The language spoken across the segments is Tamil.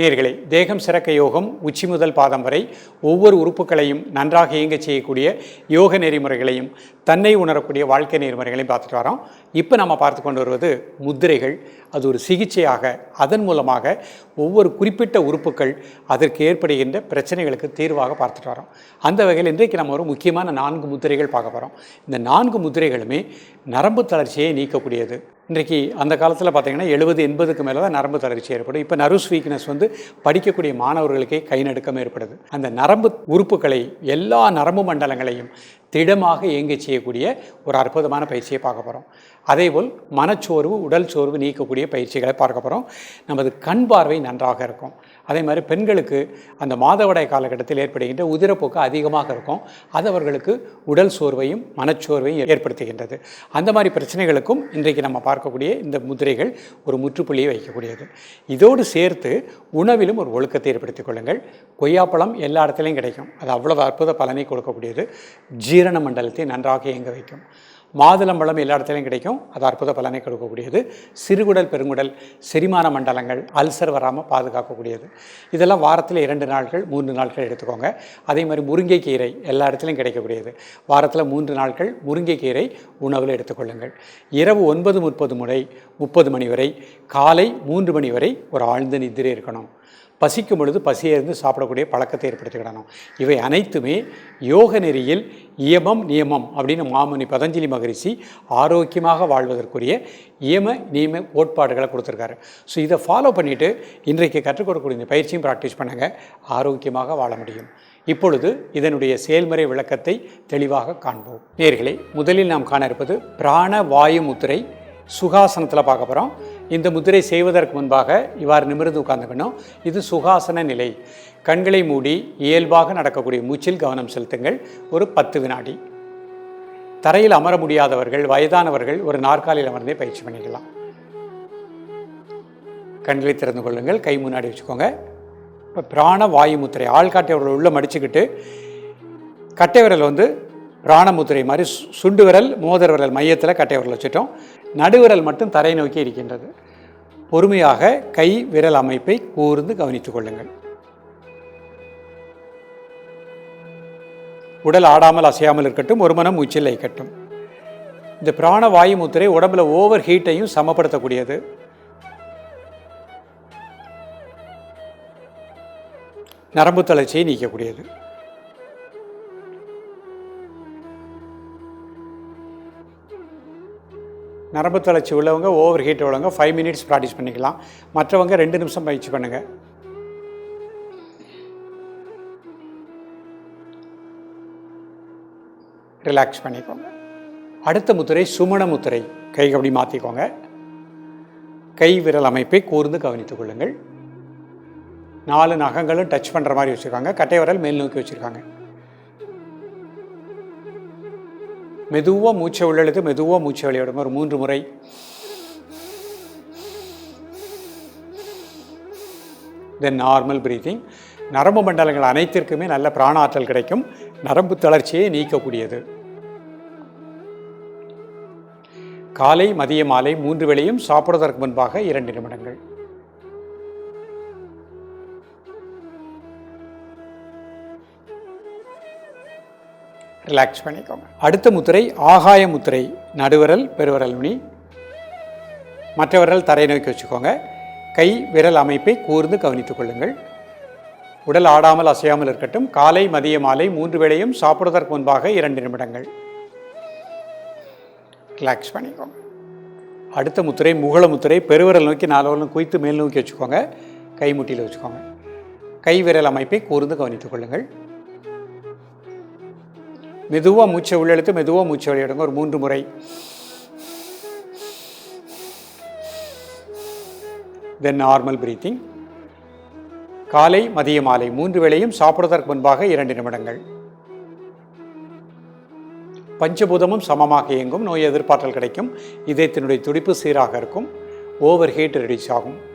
நேர்களே தேகம் சிறக்க யோகம் உச்சி முதல் பாதம் வரை ஒவ்வொரு உறுப்புகளையும் நன்றாக இயங்கச் செய்யக்கூடிய யோக நெறிமுறைகளையும் தன்னை உணரக்கூடிய வாழ்க்கை நெறிமுறைகளையும் பார்த்துட்டு வரோம். இப்போ நம்ம பார்த்து கொண்டு வருவது முத்திரைகள் அது ஒரு சிகிச்சையாக அதன் மூலமாக ஒவ்வொரு குறிப்பிட்ட உறுப்புகள் அதற்கு ஏற்படுகின்ற பிரச்சனைகளுக்கு தீர்வாக பார்த்துட்டு வரோம். அந்த வகையில் இன்றைக்கு நம்ம ஒரு முக்கியமான நான்கு முத்திரைகள் பார்க்க போகிறோம் இந்த நான்கு முத்திரைகளுமே நரம்பு தளர்ச்சியை நீக்கக்கூடியது. இன்றைக்கு அந்த காலத்தில் பார்த்திங்கன்னா எழுபது எண்பதுக்கு மேலே தான் நரம்பு தளர்ச்சி ஏற்படும். இப்போ நர்வஸ் வீக்னஸ் வந்து படிக்கக்கூடிய மாணவர்களுக்கே கை நடுக்கம் ஏற்படுது. அந்த நரம்பு உறுப்புகளை எல்லா நரம்பு மண்டலங்களையும் திடமாக இயங்க செய்யக்கூடிய ஒரு அற்புதமான பயிற்சியை பார்க்க போகிறோம் அதேபோல் மனச்சோர்வு உடல் சோர்வு நீக்கக்கூடிய பயிற்சிகளை பார்க்க போகிறோம் நமது கண் பார்வை நன்றாக இருக்கும். அதே மாதிரி பெண்களுக்கு அந்த மாதவிடாய் காலகட்டத்தில் ஏற்படுகின்ற உதிரப்போக்கு அதிகமாக இருக்கும். அது அவர்களுக்கு உடல் சோர்வையும் மனச்சோர்வையும் ஏற்படுத்துகின்றது. அந்த மாதிரி பிரச்சனைகளுக்கும் இன்றைக்கு நம்ம பார்க்கக்கூடிய இந்த முதிரைகள் ஒரு முற்றுப்புள்ளியை வைக்கக்கூடியது. இதோடு சேர்த்து உணவிலும் ஒரு ஒழுக்கத்தை ஏற்படுத்திக் கொள்ளுங்கள். கொய்யாப்பழம் எல்லா இடத்துலையும் கிடைக்கும். அது அவ்வளவு அற்புத பலனை கொடுக்கக்கூடியது. ஜீரண மண்டலத்தை நன்றாக இயங்க வைக்கும். மாதுளம்பழம் எல்லா இடத்துலையும் கிடைக்கும். அது அற்புத பலனை கொடுக்கக்கூடியது. சிறுகுடல் பெருங்குடல் செரிமான மண்டலங்கள் அல்சர் வராமல் பாதுகாக்கக்கூடியது. இதெல்லாம் வாரத்தில் இரண்டு நாட்கள் மூன்று நாட்கள் எடுத்துக்கோங்க. அதே மாதிரி முருங்கைக்கீரை எல்லா இடத்துலையும் கிடைக்கக்கூடியது. வாரத்தில் மூன்று நாட்கள் முருங்கைக்கீரை உணவில் எடுத்துக்கொள்ளுங்கள். இரவு ஒன்பது முப்பது முறை முப்பது மணி வரை காலை மூன்று மணி வரை ஒரு ஆழ்ந்த நிதிரை இருக்கணும். பசிக்கும் பொழுது பசியை இருந்து சாப்பிடக்கூடிய பழக்கத்தை ஏற்படுத்திக்கிடணும். இவை அனைத்துமே யோக நெறியில் இயமம் நியமம் அப்படின்னு மாமுனி பதஞ்சலி மகரிஷி ஆரோக்கியமாக வாழ்வதற்குரிய இயம நியம கோட்பாடுகளை கொடுத்துருக்காரு. ஸோ இதை ஃபாலோ பண்ணிவிட்டு இன்றைக்கு கற்றுக் கொடுக்கக்கூடிய இந்த பயிற்சியும் ப்ராக்டிஸ் பண்ணுங்கள் ஆரோக்கியமாக வாழ முடியும். இப்பொழுது இதனுடைய செயல்முறை விளக்கத்தை தெளிவாக காண்போம். நேர்களை முதலில் நாம் காண இருப்பது பிராண வாயு முத்திரை சுகாசனத்தில் பார்க்க போகிறோம் இந்த முத்திரை செய்வதற்கு முன்பாக இவ்வாறு நிமிர்ந்து உட்கார்ந்துக்கணும் இது சுகாசன நிலை. கண்களை மூடி இயல்பாக நடக்கக்கூடிய மூச்சில் கவனம் செலுத்துங்கள். ஒரு பத்து வினாடி. தரையில் அமர முடியாதவர்கள் வயதானவர்கள் ஒரு நாற்காலியில் அமர்ந்தே பயிற்சி பண்ணிக்கலாம். கண்களை திறந்து கொள்ளுங்கள். கை முன்னாடி வச்சுக்கோங்க. இப்போ பிராண வாயு முத்திரை ஆள்காட்டை விரல் உள்ள மடிச்சுக்கிட்டு கட்டை விரல் வந்து பிராணமுத்திரை மாதிரி சு- சுண்டு விரல் மோதர் விரல் மையத்தில் கட்டை விரல் வச்சுட்டோம். நடுவிரல் மட்டும் தரை நோக்கி இருக்கின்றது. பொறுமையாக கை விரல் அமைப்பை கூர்ந்து கவனித்துக் கொள்ளுங்கள். உடல் ஆடாமல் அசையாமல் இருக்கட்டும் ஒரு மனம் மூச்சில் கட்டும் இந்த பிராண வாயு முத்திரை உடம்புல ஓவர் ஹீட்டையும் சமப்படுத்தக்கூடியது. நரம்பு தளர்ச்சியை நீக்கக்கூடியது. நரம்பு தளர்ச்சி உள்ளவங்க ஓவர் ஹீட் உள்ளவங்க ஃபைவ் மினிட்ஸ் ப்ராக்டிஸ் பண்ணிக்கலாம். மற்றவங்க ரெண்டு நிமிஷம் பயிற்சி பண்ணுங்கள் ரிலாக்ஸ் பண்ணிக்கோங்க. அடுத்த முத்திரை சுமண முத்திரை. கை அப்படி மாற்றிக்கோங்க கை விரல் அமைப்பை கூர்ந்து கவனித்துக் கொள்ளுங்கள். நாலு நகங்களும் டச் பண்ணுற மாதிரி வச்சுருக்காங்க. கட்டை விரல் மேல் நோக்கி வச்சுருக்காங்க. மெதுவாக மூச்சை உள்ளெழுத்து மெதுவாக மூச்சை வெளியிடும் ஒரு மூன்று முறை. தென் நார்மல் ப்ரீத்திங் நரம்பு மண்டலங்கள் அனைத்திற்குமே நல்ல பிராண ஆற்றல் கிடைக்கும். நரம்பு தளர்ச்சியை நீக்கக்கூடியது. காலை மதிய மாலை மூன்று வேளையும் சாப்பிடுவதற்கு முன்பாக இரண்டு நிமிடங்கள். ரிலாக்ஸ் பண்ணிக்கோங்க. அடுத்த முத்திரை ஆகாய முத்திரை நடுவிரல் பெருவிரல் நுனி மற்ற விரல் தரை நோக்கி வச்சுக்கோங்க. கை விரல் அமைப்பை கூர்ந்து கவனித்துக் கொள்ளுங்கள். உடல் ஆடாமல் அசையாமல் இருக்கட்டும். காலை மதிய மாலை மூன்று வேளையும் சாப்பிடுவதற்கு முன்பாக இரண்டு நிமிடங்கள். ரிலாக்ஸ் பண்ணிக்கோங்க. அடுத்த முத்திரை முகல முத்திரை பெருவிரல் நோக்கி நாலு விரலும் குய்த்து மேல் நோக்கி வச்சுக்கோங்க. கை முட்டியில் வச்சுக்கோங்க. கை விரல் அமைப்பை கூர்ந்து கவனித்துக் கொள்ளுங்கள். மெதுவாக மூச்சை உள்ளெழுத்து மெதுவாக மூச்சை வெளியிடுங்க. ஒரு மூன்று முறை. தென் நார்மல் பிரீத்திங் காலை மதிய மாலை மூன்று வேளையும் சாப்பிடுவதற்கு முன்பாக இரண்டு நிமிடங்கள். பஞ்சபூதமும் சமமாக இயங்கும். நோய் எதிர்ப்பாற்றல் கிடைக்கும். இதயத்தினுடைய துடிப்பு சீராக இருக்கும். ஓவர் ஹீட் ரெடியூஸ் ஆகும்.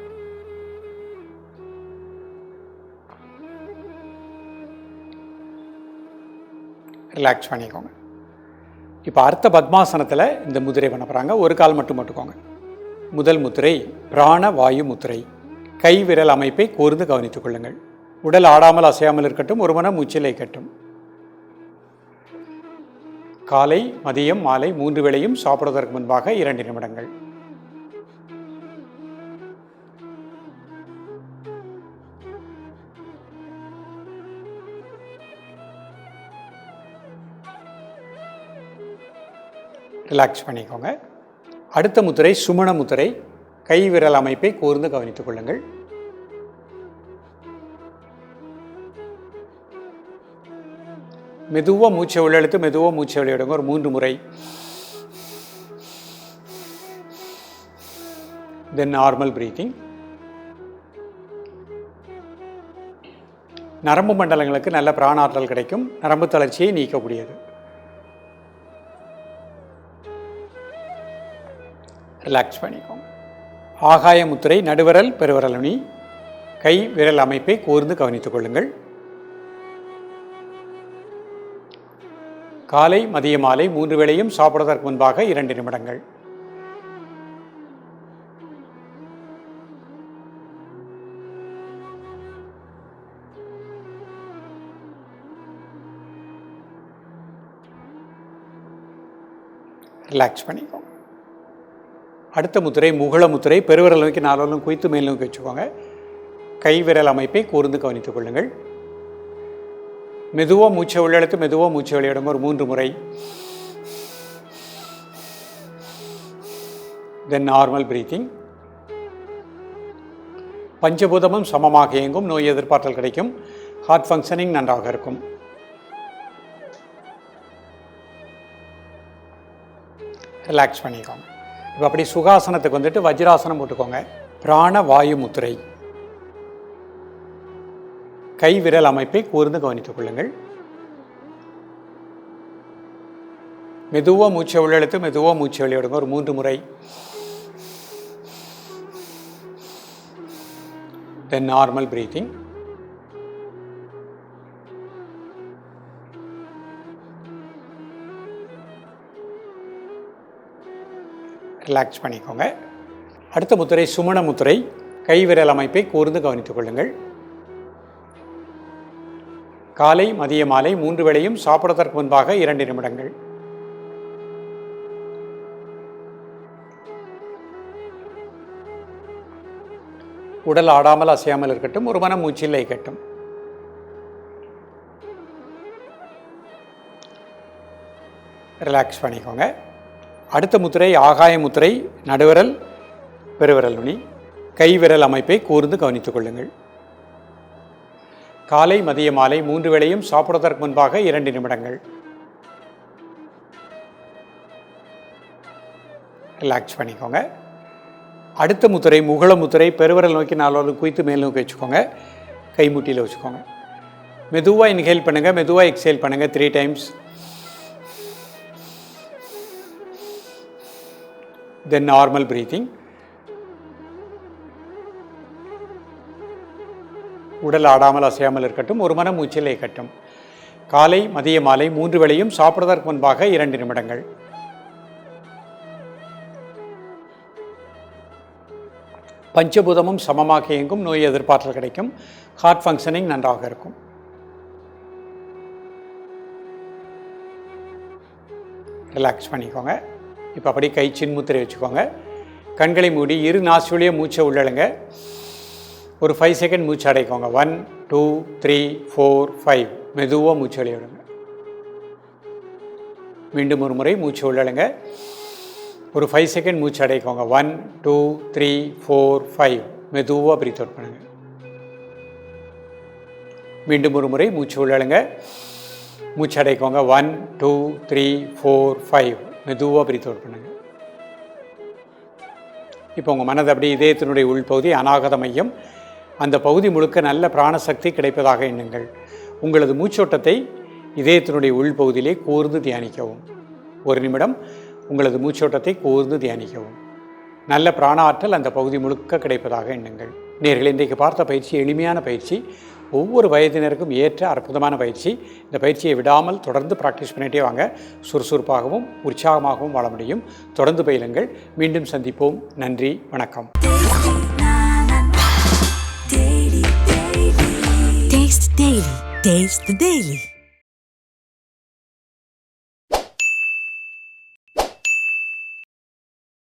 ரிலாக்ஸ் பண்ணிக்கோங்க. இப்போ அர்த்த பத்மாசனத்தில் இந்த முதிரை பண்ண போகிறாங்க ஒரு கால் மட்டும் மட்டுக்கோங்க முதல் முத்திரை பிராண வாயு முத்திரை கை விரல் அமைப்பை கூர்ந்து கவனித்துக் கொள்ளுங்கள். உடல் ஆடாமல் அசையாமல் இருக்கட்டும் ஒரு மன மூச்சில் இருக்கட்டும். காலை மதியம் மாலை மூன்று வேளையும் சாப்பிடுவதற்கு முன்பாக இரண்டு நிமிடங்கள். ரிலாக்ஸ் பண்ணிக்கோங்க. அடுத்த முத்திரை சுமண முத்திரை கை விரல் அமைப்பை கூர்ந்து கவனித்துக் கொள்ளுங்கள். மெதுவாக மூச்சை உள்ளெழுத்து மெதுவாக மூச்சை வெளியிடுங்க. ஒரு மூன்று முறை. தென் நார்மல் பிரீத்திங் நரம்பு மண்டலங்களுக்கு நல்ல பிராணாற்றல் கிடைக்கும். நரம்பு தளர்ச்சியை நீக்கக்கூடியது. ரிலாக்ஸ் பண்ணிக்கோங்க. ஆகாய முத்திரை நடுவிரல் பெருவிரல் கை விரல் அமைப்பை கூர்ந்து கவனித்துக் கொள்ளுங்கள். காலை மதிய மாலை மூன்று வேளையும் சாப்பிடுவதற்கு முன்பாக இரண்டு நிமிடங்கள். ரிலாக்ஸ் பண்ணிக்கோங்க. அடுத்த முத்திரை முகுள முத்திரை பெருவிரல் நோக்கி நாலும் குய்த்து மேல் நோக்கி வச்சுக்கோங்க. கைவிரல் அமைப்பை கூர்ந்து கவனித்துக் கொள்ளுங்கள். மெதுவாக மூச்சை உள்ளெழுத்து மெதுவாக மூச்சை வெளியிடும். ஒரு மூன்று முறை. தென் நார்மல் பிரீத்திங் பஞ்சபூதமும் சமமாக இயங்கும். நோய் எதிர்பார்த்தல் கிடைக்கும். ஹார்ட் ஃபங்க்ஷனிங் நன்றாக இருக்கும். ரிலாக்ஸ் பண்ணிக்கோங்க. இப்போ அப்படி சுகாசனத்துக்கு வந்துட்டு வஜ்ராசனம் போட்டுக்கோங்க. பிராண வாயு முத்திரை. கை விரல் அமைப்பை கூர்ந்து கவனித்துக் கொள்ளுங்கள். மெதுவாக மூச்சை உள்ளெழுத்து மெதுவாக மூச்சை வெளியிடுங்க ஒரு மூன்று முறை. தென் நார்மல் பிரீத்திங் ரிலாக்ஸ் பண்ணிக்கோங்க. அடுத்த முத்திரை சுமண முத்திரை கைவிரல் அமைப்பை கூர்ந்து கவனித்துக் கொள்ளுங்கள். காலை மதிய மாலை மூன்று வேளையும் சாப்பிடுவதற்கு முன்பாக இரண்டு நிமிடங்கள். உடல் ஆடாமல் அசையாமல் இருக்கட்டும் ஒரு மனம் மூச்சில் இருக்கட்டும். ரிலாக்ஸ் பண்ணிக்கோங்க. அடுத்த முத்திரை ஆகாய முத்திரை நடுவிரல் பெருவிரல் நுனி கைவிரல் அமைப்பை கூர்ந்து கவனித்துக் கொள்ளுங்கள். காலை மதிய மாலை மூன்று வேளையும் சாப்பிடுவதற்கு முன்பாக இரண்டு நிமிடங்கள். ரிலாக்ஸ் பண்ணிக்கோங்க. அடுத்த முத்திரை முகுள முத்திரை பெருவிரல் நோக்கி நாலு குய்த்து மேல் நோக்கி வச்சுக்கோங்க. கைமுட்டியில் வச்சுக்கோங்க. மெதுவாக இன்ஹேல் பண்ணுங்கள் மெதுவாக எக்ஸேல் பண்ணுங்கள் three times then normal breathing. உடல் ஆடாமல் அசையாமல் இருக்கட்டும் ஒரு மனம் மூச்சில் இருக்கட்டும். காலை மதிய மாலை மூன்று வேளையும் சாப்பிடுவதற்கு முன்பாக இரண்டு நிமிடங்கள். பஞ்சபூதமும் சமமாக இயங்கும் நோய் எதிர்பார்த்தல் கிடைக்கும். ஹார்ட் ஃபங்க்ஷனிங் நன்றாக இருக்கும். ரிலாக்ஸ் பண்ணிக்கோங்க. இப்போ அப்படி கை சின்முத்திரை வச்சுக்கோங்க. கண்களை மூடி இரு நாசுவலியே மூச்சை உள்ளழுங்க. ஒரு ஃபைவ் செகண்ட் மூச்சு அடைக்கோங்க. One two three four five மெதுவாக மூச்சு வெளியிடுங்க மீண்டும் ஒரு முறை மூச்சு உள்ளழுங்க. ஒரு ஃபைவ் செகண்ட் மூச்சு அடைக்கோங்க. One two three four five மெதுவாக பிரீத் அவுட் பண்ணுங்க. மீண்டும் ஒரு முறை மூச்சு உள்ளழுங்க. மூச்சு அடைக்கோங்க. One two three four five மெதுவாக பிரீத் அவுட் பண்ணுங்க. இப்போ உங்கள் மனது அப்படி இதயத்தினுடைய உள்பகுதி அநாகத மையம். அந்த பகுதி முழுக்க நல்ல பிராணசக்தி கிடைப்பதாக எண்ணுங்கள். உங்களது மூச்சோட்டத்தை இதயத்தினுடைய உள்பகுதியிலே கூர்ந்து தியானிக்கவும். ஒரு நிமிடம் உங்களது மூச்சோட்டத்தை கூர்ந்து தியானிக்கவும். நல்ல பிராண ஆற்றல் அந்த பகுதி முழுக்க கிடைப்பதாக எண்ணுங்கள். நேர்கள் இன்றைக்கு பார்த்த பயிற்சி எளிமையான பயிற்சி. ஒவ்வொரு வயதினருக்கும் ஏற்ற அற்புதமான பயிற்சி. இந்த பயிற்சியை விடாமல் தொடர்ந்து ப்ராக்டிஸ் பண்ணிகிட்டே வாங்க. சுறுசுறுப்பாகவும் உற்சாகமாகவும் வாழ முடியும். தொடர்ந்து பயிலுங்கள். மீண்டும் சந்திப்போம். நன்றி. வணக்கம். Taste the Daily.